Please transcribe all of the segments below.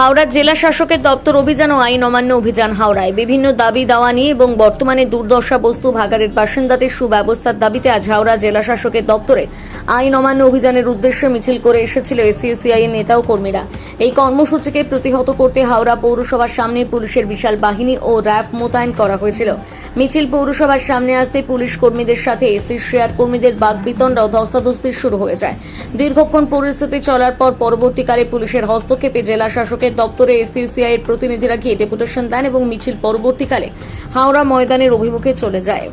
হাওড়ার জেলা শাসকের দপ্তর অভিযান ও আইন অমান্য অভিযান হাওড়ায়। বিভিন্ন দাবি দাওয়া নিয়ে এবং বর্তমানে দুর্দশা বস্তু ভাগাড়ের বাসিন্দাদের সুব্যবস্থার দাবিতে আজ হাওড়া জেলা শাসকের দপ্তরে আইন অমান্য অভিযানের উদ্দেশ্যে মিছিল করে এসেছিল এসইউসিআই এর নেতা ও কর্মীরা। এই কর্মসূচিকে প্রতিহত করতে হাওড়া পৌরসভার সামনে পুলিশের বিশাল বাহিনী ও র্যাব মোতায়েন করা হয়েছিল। মিছিল পৌরসভার সামনে আসতে পুলিশ কর্মীদের সাথে এসি শেয়ার কর্মীদের বাগবিতণ্ডা ও ধস্তাধস্তি শুরু হয়ে যায়। দীর্ঘক্ষণ পরিস্থিতি চলার পর পরবর্তীকালে পুলিশের হস্তক্ষেপে জেলা শাসকের দপ্তরে এসইউসিআই এর প্রতিনিধিরা গিয়ে ডেপুটেশন দেন এবং মিছিল পরবর্তীকালে হাওড়া ময়দানের অভিমুখে চলে যায়।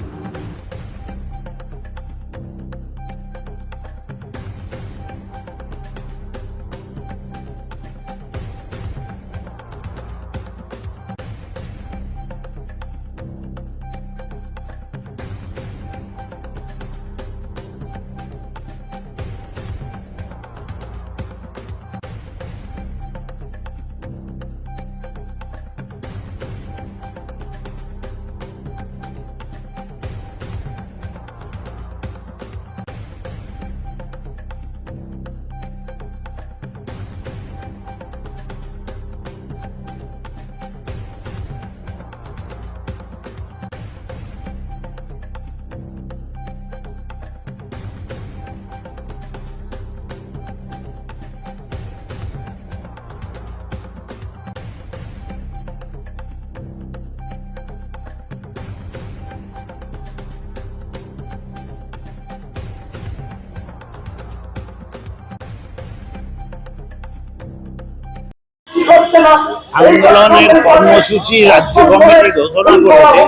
আন্দোলনের কর্মসূচি রাজ্য কমিটি ঘোষণা করেছে।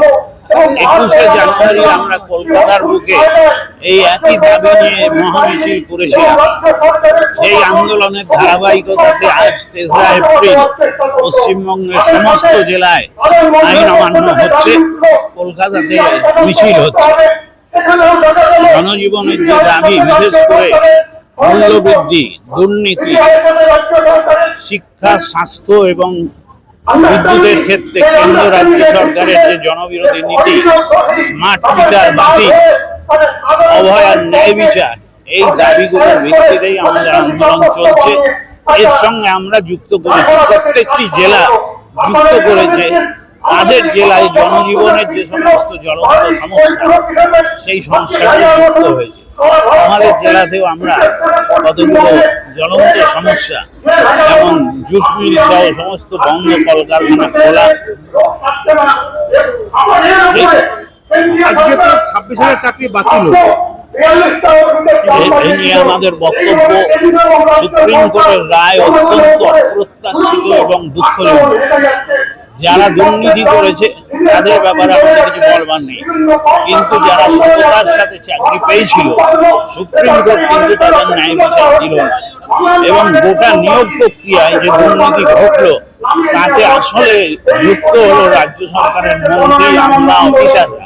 একুশে জানুয়ারি আমরা কলকাতার বুকে এই একই দাবি নিয়ে মহামিছিল করেছিলাম। সেই আন্দোলনের ধারাবাহিকতাতে আজ তেসরা এপ্রিল পশ্চিমবঙ্গের সমস্ত জেলায় আইন অমান্য হচ্ছে। কলকাতাতে মিছিল হচ্ছে। জনজীবনের যে দাবি বিশেষ করে মূল্যবৃদ্ধি দুর্নীতি শিক্ষা স্বাস্থ্য এবং বিদ্যুতের ক্ষেত্রে কেন্দ্র রাজ্য সরকারের যে জনবিরোধী নীতি স্মার্ট মিটার বাতিল অভয়ার ন্যায় বিচার এই দাবিগুলোর ভিত্তিতেই আমাদের আন্দোলন চলছে। এর সঙ্গে আমরা যুক্ত করেছি। প্রত্যেকটি জেলা যুক্ত করেছে। তাদের জেলায় জনজীবনের যে সমস্ত জলগত সমস্যা সেই সমস্যাগুলো যুক্ত হয়েছে। আমাদের জেলাতেও আমরা কতগুলো জ্বলন্ত সমস্যা যেমন জুট মিল সহ সমস্ত বন্ধ কলকারখানা খোলা। আজকে তো ছাব্বিশ হাজার চাকরি বাতিল হলো। এই নিয়ে আমাদের বক্তব্য সুপ্রিম কোর্টের রায় অত্যন্ত অপ্রত্যাশিত এবং দুঃখজনক। যারা দুর্নীতি করেছে, তাদের ব্যাপারে আমাদের কিছু বলবার নেই। কিন্তু যারা সততার সাথে চাকরি পেয়েছিল, সুপ্রিম কোর্ট কিন্তু তাদের ন্যায় বিচার দিল না। এবং গোটা নিয়োগ প্রক্রিয়ায় যে দুর্নীতি ঘটলো তাতে আসলে যুক্ত হলো রাজ্য সরকারের মন্ত্রী আমলা অফিসাররা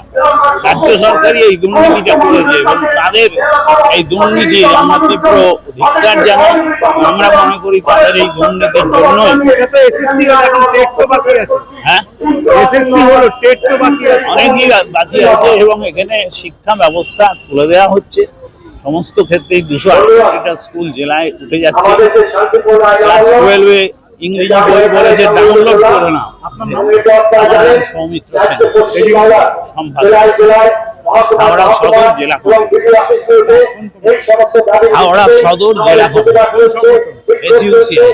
রাজ্য সরকারই এই দুর্নীতিটা করেছে এবং তাদের এই দুর্নীতি আমরা তীব্র ধিক্কার জানাই। আমরা মনে করি তাদের এই দুর্নীতির জন্যই। আছে। হ্যাঁ? এসএসসি হলো টেট তো বাকি আছে। অনেকই বাকি আছে এবং এখানে শিক্ষা ব্যবস্থা তুলে দেওয়া হচ্ছে। সমস্ত ক্ষেত্রেই দুশো আটষট্টিটা স্কুল জেলায় উঠে যাচ্ছে। ক্লাস টুয়েলভে ইংরেজি বই বলেছে ডাউনলোড করে না সৌমিত্র সেন সম্পাদক। হাওড়া সদর জেলা হাওড়া সদর জেলা এসইউসিআই